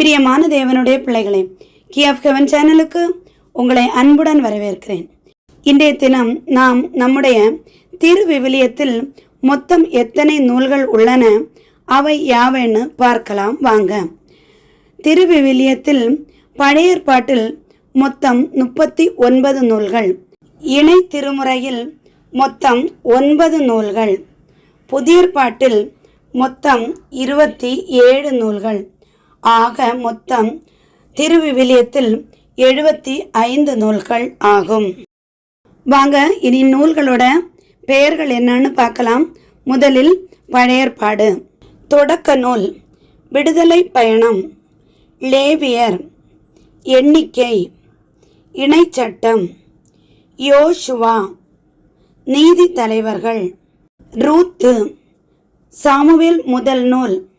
பிரியமான தேவனுடைய பிள்ளைகளே கி ஆஃப் ஹெவன் சேனலுக்கு உங்களை அன்புடன் வரவேற்கிறேன். இன்றைய தினம் நாம் நம்முடைய திருவிவிலியத்தில் மொத்தம் எத்தனை நூல்கள் உள்ளன அவை யாவென்னு பார்க்கலாம் வாங்க. திருவிவிலியத்தில் பழைய ஏற்பாட்டில் மொத்தம் முப்பத்தி ஒன்பது நூல்கள் இணை திருமுறையில் மொத்தம் ஒன்பது நூல்கள் புதிய ஏற்பாட்டில் மொத்தம் இருபத்தி ஏழு நூல்கள் ஆக மொத்தம் திருவிவிலியத்தில் எழுபத்தி ஐந்து நூல்கள் ஆகும். வாங்க இனி நூல்களோட பெயர்கள் என்னன்னு பார்க்கலாம். முதலில் பழையற்பாடு. தொடக்க நூல் விடுதலை பயணம் லேவியர் எண்ணிக்கை இணைச்சட்டம் யோசுவா நீதி தலைவர்கள் ரூத்து சாமுவேல் முதல் நூல்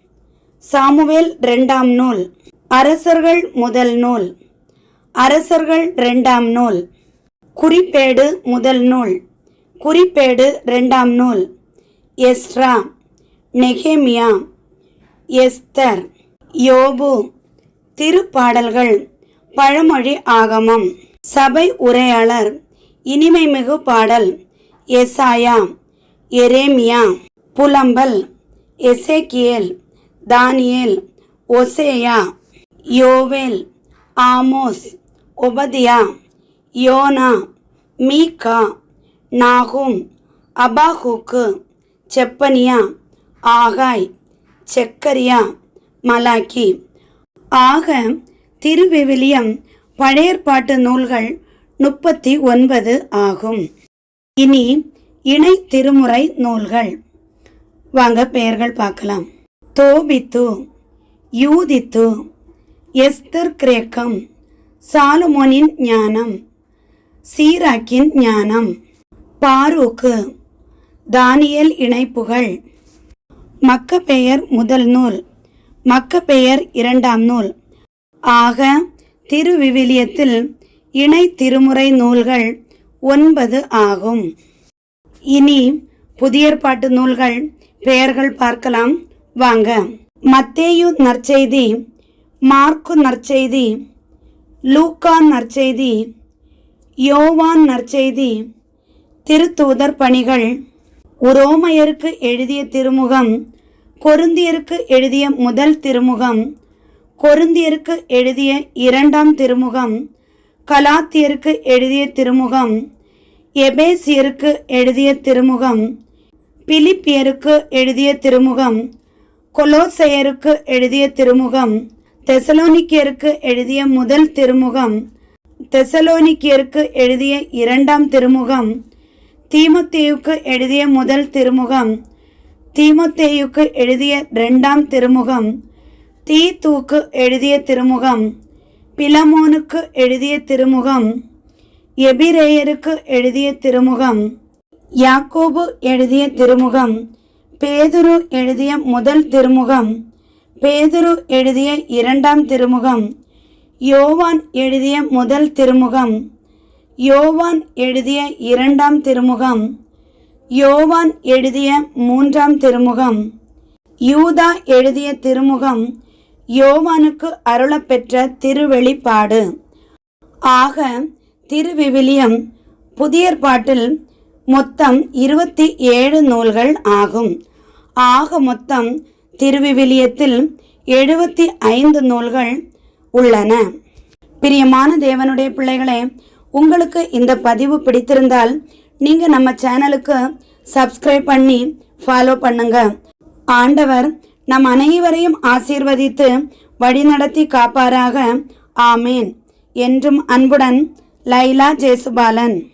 சாமுவேல் ரெண்டாம் நூல். அரசர்கள் முதல் நூல். அரசர்கள் ரெண்டாம் நூல். குறிப்பேடு முதல் நூல். குறிப்பேடு ரெண்டாம் நூல். எஸ்ரா நெகேமியா எஸ்தர் யோபு. திருப்பாடல்கள். பழமொழி ஆகமம். சபை உரையாளர். இனிமைமிகு பாடல். எசாயா எரேமியா. புலம்பல். எசேக்கியல். தானியேல் ஒசேயா யோவேல் ஆமோஸ் ஒபதியா யோனா மீகா நாகும் அபாஹூக்கு செப்பனியா ஆகாய் செக்கரியா மலாக்கி. ஆக திருவிவிலியம் பழையற்பாட்டு நூல்கள் முப்பத்தி ஒன்பது ஆகும். இனி இணை திருமுறை நூல்கள். வாங்க பெயர்கள் பார்க்கலாம். தோபித்து யூதித்து எஸ்தர் கிரேக்கம் சாலுமோனின் ஞானம் சீராக்கின் ஞானம் பாரூக்கு தானியல் இணைப்புகள் மக்கபெயர் முதல் நூல் மக்கபெயர் இரண்டாம் நூல். ஆக திருவிவிலியத்தில் இணை திருமுறை நூல்கள் ஒன்பது ஆகும். இனி புதியற்பாட்டு நூல்கள் பெயர்கள் பார்க்கலாம். வாங்க. மத்தேயு நற்செய்தி மார்க்கு நற்செய்தி லூக்கா நற்செய்தி யோவான் நற்செய்தி திருத்தூதர் பணிகள். உரோமையருக்கு எழுதிய திருமுகம் கொருந்தியருக்கு எழுதிய முதல் திருமுகம் கொருந்தியருக்கு எழுதிய இரண்டாம் திருமுகம் கலாத்தியருக்கு எழுதிய திருமுகம் எபேசியருக்கு எழுதிய திருமுகம் பிலிப்பியருக்கு எழுதிய திருமுகம் கொலோசையருக்கு எழுதிய திருமுகம் தெசலோனிக்கியருக்கு எழுதிய முதல் திருமுகம் தெசலோனிக்கியருக்கு எழுதிய இரண்டாம் திருமுகம் தீமத்தேயுக்கு எழுதிய முதல் திருமுகம் தீமத்தேயுக்கு எழுதிய இரண்டாம் திருமுகம் தீ தூக்கு எழுதிய திருமுகம் பிலமோனுக்கு எழுதிய திருமுகம் எபிரேயருக்கு எழுதிய திருமுகம் யாக்கோபு எழுதிய திருமுகம் பேதுரு எழுதிய முதல் திருமுகம் பேதுரு எழுதிய இரண்டாம் திருமுகம் யோவான் எழுதிய முதல் திருமுகம் யோவான் எழுதிய இரண்டாம் திருமுகம் யோவான் எழுதிய மூன்றாம் திருமுகம் யூதா எழுதிய திருமுகம் யோவானுக்கு அருளப்பெற்ற திருவெளிப்பாடு. ஆக திருவிவிலியம் புதிய பாட்டில் மொத்தம் இருபத்தி ஏழு நூல்கள் ஆகும். ஆக மொத்தம் திருவிவிலியத்தில் எழுபத்தி ஐந்து நூல்கள் உள்ளன. பிரியமான தேவனுடைய பிள்ளைகளே உங்களுக்கு இந்த பதிவு பிடித்திருந்தால் நீங்கள் நம்ம சேனலுக்கு சப்ஸ்கிரைப் பண்ணி ஃபாலோ பண்ணுங்க. ஆண்டவர் நம் அனைவரையும் ஆசீர்வதித்து வழிநடத்தி காப்பாராக. ஆமேன். என்றும் அன்புடன் லைலா ஜேசுபாலன்.